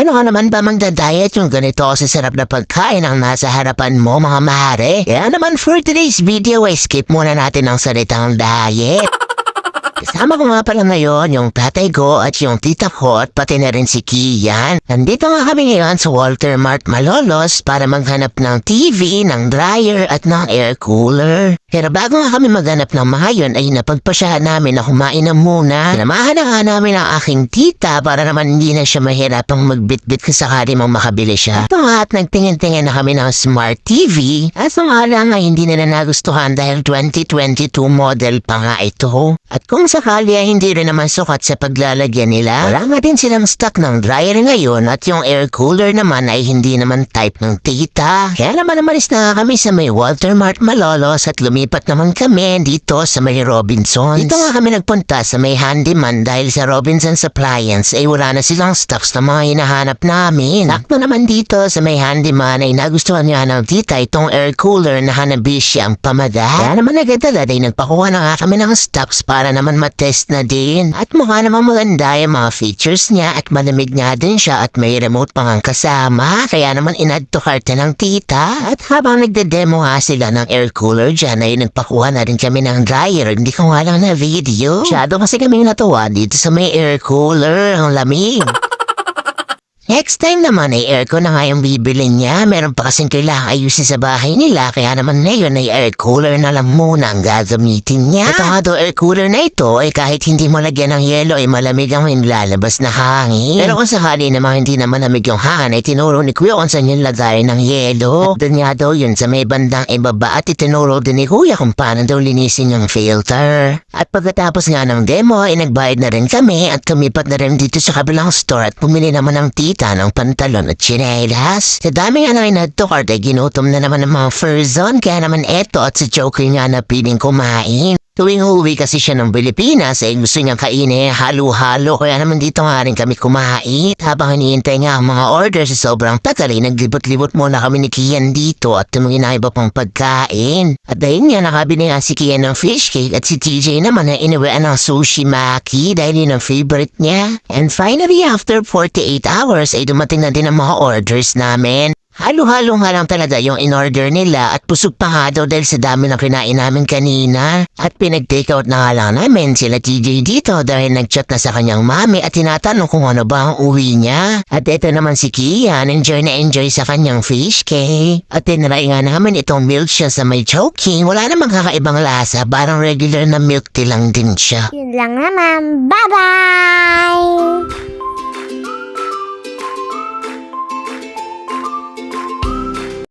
Ano ka naman ba magda-diet yung ganito sa sarap na pagkain ang nasa harapan mo mga mahare? Kaya naman for today's video ay skip muna natin ang salitang diet. Kasama ko nga pala ngayon yung tatay ko at yung tita ko at pati na rin si Kian. Nandito nga kami ngayon sa Walter Mart Malolos para maghanap ng TV, ng dryer at ng air cooler. Pero bago nga kami maghanap ng mga yun ay napagpasyahan namin na kumain na muna. Sinamahan na nga namin ang aking tita para naman hindi na siya mahirapang magbitbit kung sakali mang makabili siya. Ito nga at nagtingin-tingin na kami ng smart TV. At nga lang ay hindi nila nagustuhan dahil 2022 model pa nga ito. At kung sakali ay hindi rin naman sukat sa paglalagyan nila, wala nga din silang stock ng dryer ngayon at yung air cooler naman ay hindi naman type ng tita. Kaya naman namalis na kami sa may Walter Mart Malolos at lumipat naman kami dito sa may Robinsons. Dito nga kami nagpunta sa may handyman dahil sa Robinsons Appliance ay wala na silang stocks na mga hinahanap namin. Sakto naman dito sa may handyman ay nagustuhan niya ng tita itong air cooler na Hanabishi ang pamada. Kaya naman agad-agad ay nagpakuha na nga kami ng stocks para naman matest na din. At mukha naman maganda yung mga features niya at malamig nga din siya at may remote pang ang kasama. Kaya naman inad to cart na ng tita. At habang nagde-demo nga sila ng air cooler dyan ay nagpakuha na rin kami ng dryer. Hindi ko nga lang na video. Shadow kasi kami natuwa dito sa may air cooler. Ang lamig. Next time naman ay aircon na nga yung bibili niya. Meron pa kasing kailangan ayusin sa bahay nila. Kaya naman ngayon ay air cooler na lang muna ang gagamitin niya. Ito air cooler na ito ay kahit hindi mo lagyan ng yelo ay malamig ang nilalabas na hangin. Pero kung sakali naman hindi na malamig yung hangin ay tinuro ni Kuya kung saan yung lagay ng yelo. At doon nga daw yun sa may bandang ibaba at itinuro din ni Kuya kung paano daw linisin yung filter. At pagkatapos nga ng demo ay nagbayad na rin kami at kumipat na rin dito sa kabilang store at pumili naman ng tita ng pantalon at chinelas. Sa dami nga na inadtokart ay ginutom na naman ng mga furzon kaya naman eto at si Joker nga na piling kumain. Tuwing uwi kasi siya ng Pilipinas ay gusto niyang kainin halo-halo kaya naman dito nga rin kami kumain. Habang hinihintay nga ang mga order sa sobrang tagal ay naglibot-libot muna kami ni Kian dito at tumingin na iba pang pagkain. At dahil nga nakabili nga si Kian ng fish cake at si TJ naman na inuwian ng sushi maki dahil yun ang favorite niya. And finally after 48 hours ay dumating na din ang mga orders namin. Halo-halo nga lang talaga yung in-order nila at pusog pa nga daw dahil sa dami na kinain namin kanina. At pinag-take out na nga lang namin sila TJ dito dahil nag-chat na sa kanyang mami at tinatanong kung ano ba ang uwi niya. At ito naman si Kian, enjoy na enjoy sa kanyang fish cake. At tinry nga namin itong milk siya sa may choking. Wala namang kakaibang lasa, parang regular na milk tea lang din siya. Yun lang naman. Bye-bye!